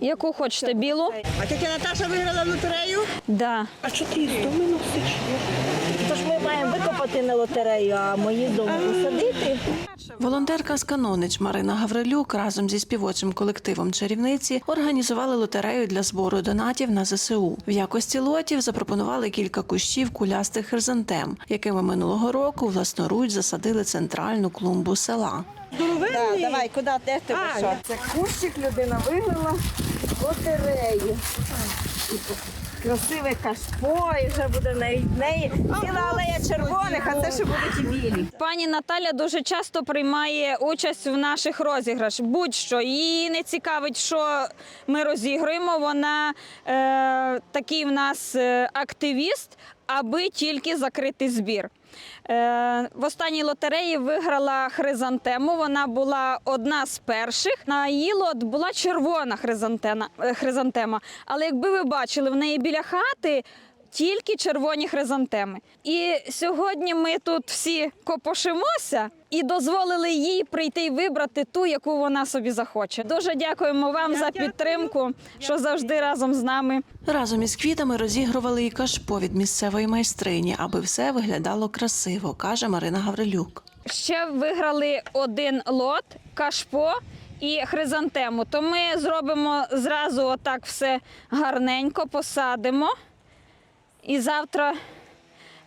Яку хочете білу? А тільки Наташа виграла лотерею? Да. А що ти з дому носиш? Тож ми маємо викопати на лотерею, а мої дому посадити. Волонтерка з Канонич Марина Гаврилюк разом зі співочим колективом чарівниці організували лотерею для збору донатів на ЗСУ. В якості лотів запропонували кілька кущів кулястих хризантем, якими минулого року власноруч засадили центральну клумбу села. Да, давай, куди де тебе що? Це кущик людина виграла лотерею. Красиве кашпо, і вже буде навіть неї. Ціла алея червоних, а це ще будуть і білі. Пані Наталя дуже часто приймає участь в наших розіграшах. Будь-що її не цікавить, що ми розігруємо. Вона е, такий в нас е, активіст, аби тільки закрити збір. Е, в останній лотереї виграла хризантему. Вона була одна з перших. На її лот була червона е, хризантема. Але якби ви бачили, в неї біля хати тільки червоні хризантеми. І сьогодні ми тут всі копошимося і дозволили їй прийти і вибрати ту, яку вона собі захоче. Дуже дякуємо вам за підтримку, що завжди разом з нами. Разом із квітами розігрували і кашпо від місцевої майстрині, аби все виглядало красиво, каже Марина Гаврилюк. Ще виграли один лот, кашпо і хризантему. То ми зробимо зразу отак все гарненько, посадимо. І завтра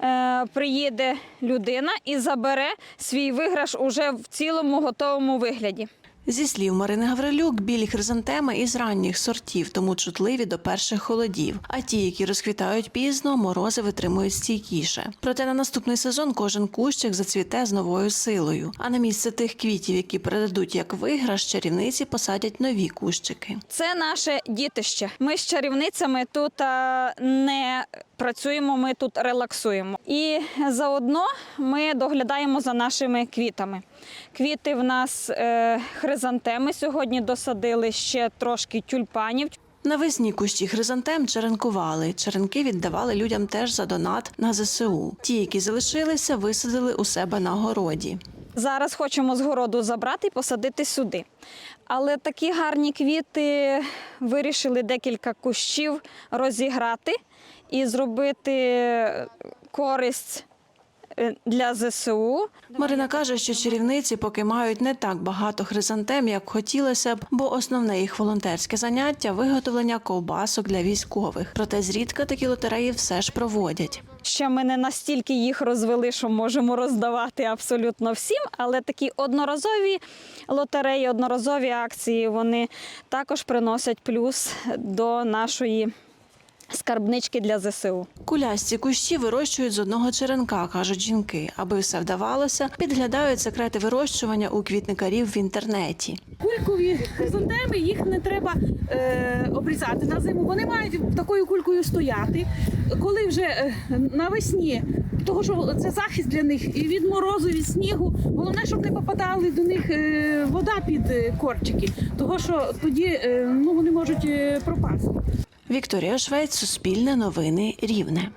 е, приїде людина і забере свій виграш уже в цілому готовому вигляді. Зі слів Марини Гаврилюк, білі хризантеми із ранніх сортів, тому чутливі до перших холодів. А ті, які розквітають пізно, морози витримують стійкіше. Проте на наступний сезон кожен кущик зацвіте з новою силою. А на місце тих квітів, які передадуть як виграш, чарівниці посадять нові кущики. Це наше дітище. Ми з чарівницями тут не працюємо, ми тут релаксуємо. І заодно ми доглядаємо за нашими квітами. Квіти в нас е, хризантеми. Сьогодні досадили ще трошки тюльпанів. Навесні кущі хризантем черенкували. Черенки віддавали людям теж за донат на ЗСУ. Ті, які залишилися, висадили у себе на городі. Зараз хочемо з городу забрати і посадити сюди. Але такі гарні квіти вирішили декілька кущів розіграти і зробити користь для ЗСУ. Марина каже, що чарівниці поки мають не так багато хризантем, як хотілося б, бо основне їх волонтерське заняття виготовлення ковбасок для військових. Проте зрідка такі лотереї все ж проводять. Ще ми не настільки їх розвели, що можемо роздавати абсолютно всім, але такі одноразові лотереї, одноразові акції вони також приносять плюс до нашої скарбнички для ЗСУ. Кулясті кущі вирощують з одного черенка, кажуть жінки. Аби все вдавалося, підглядають секрети вирощування у квітникарів в інтернеті. Кулькові хризантеми, їх не треба е, обрізати на зиму. Вони мають такою кулькою стояти. Коли вже е, навесні, того що це захист для них і від морозу, від снігу. Головне, щоб не попадали до них е, вода під е, корчики, того що тоді е, ну, вони можуть е, пропасти. Вікторія Швець, Суспільне новини, Рівне.